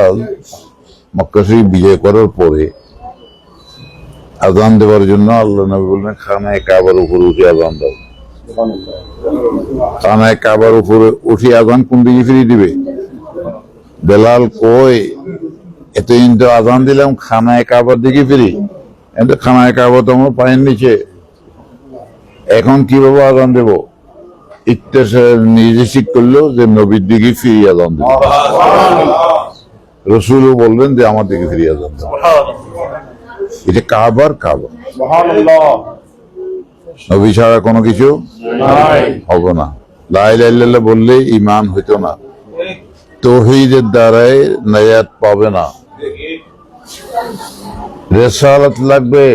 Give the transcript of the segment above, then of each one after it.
আজ মক্কা শরীফ বিজয় করার পরে আজান দেওয়ার জন্য আল্লাহ নবী বললেন, খানায় কাবার উপরে উঠে আজান দাও। খানায় কাবার উপরে উঠে আজান কোন দিকে ফিরিয়ে দিবে? বেলাল কই এতদিন তো আজান দিলাম, খানায় কাবার দিকে ফিরি। কিন্তু খানায় কাবার তো আমার পায়ের নিচে। এখন কীভাবে আজান দেব? ইত্যাসে নিজে ঠিক করল যে, নবীর দিকে ফিরিয়ে আজান দেব। রসুলও বললেন যে আমার দিকে ফিরিয়ে দেব এটা কাবার কাবা। নবী ছাড়া কোনো কিছু হবে না। লাইল্লাহ বললে ইমান হইতো না। তৌহিদের দ্বারাই নায়াত পাবে না। রেসালত লাগবে।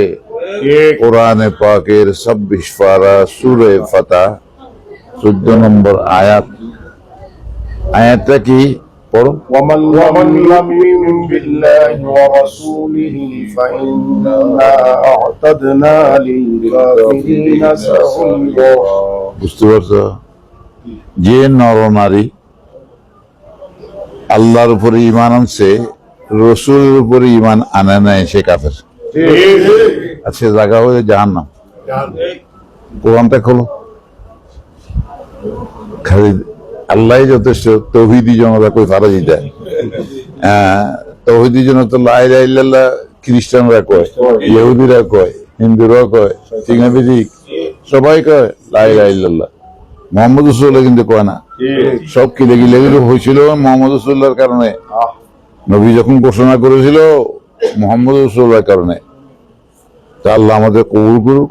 কোরআনে পাকের ছাব্বিশ পারা সুরে ফাতা চোদ্দ নম্বর আয়াত। আয়াতটা কি? পড়ো ومن لم يؤمن بالله ورسوله فإنا أعتدنا للكافرين سعيرا বুঝতে পারছো যে নরনারী আল্লাহর উপরে ইমান আনছে রসুলের উপরে ইমান আনে নাই সে কাফের আর সে জায়গা হয়ে জাহান না কোরআনটা খোলো খালি আল্লাহ যথেষ্ট, তৌহিদি জনতা কই ফারা দিতে? হ্যাঁ, তৌহিদি জনতা লাইল্লা খ্রিস্টানরা কয়, ইহুদিরা কয় হিন্দুরা কয় সিঙ্গাবিদিক সবাই কয় লাই লাইল্লা মোহাম্মদ রসুল্লাহ কিন্তু কয় না। সব কিলে গিলে গিলে হয়েছিল মোহাম্মদ রসুল্লাহর কারণে। নবী যখন ঘোষণা করেছিল মোহাম্মদ রসুল্লাহর কারণে। তা আল্লাহ আমাদের কবুল করুক।